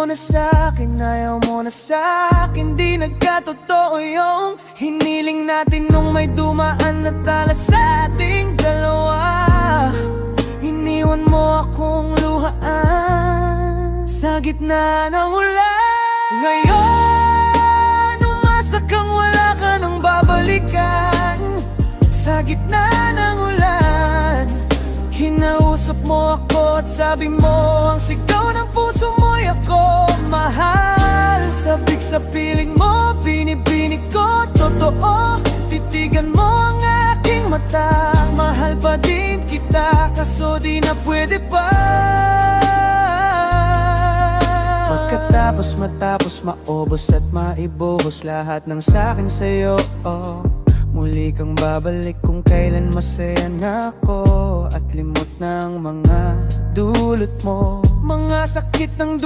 mo na sa'kin, ayaw mo na sa'kin. Di nagkatotoo yung hiniling natin Nung may dumaan na tala sa ating dalawa. Iniwan mo akong luhaan Sa gitna ng ulan. Ngayon, umasa kang wala ka nang babalikan. Sa gitna ng ulan Kinausap mo ako at sabi mo Ang sigaw ng puso Sabik sa piling mo, binibinig ko Totoo, titigan mo ang aking mata Mahal pa din kita, kaso di na pwede pa. Pagkatapos matapos maubos at maibuhos Lahat ng sakin sa'yo. Oh. Muli kang babalik kung kailan masaya na ako. At limot ng mga dulot mo Mga sakit ng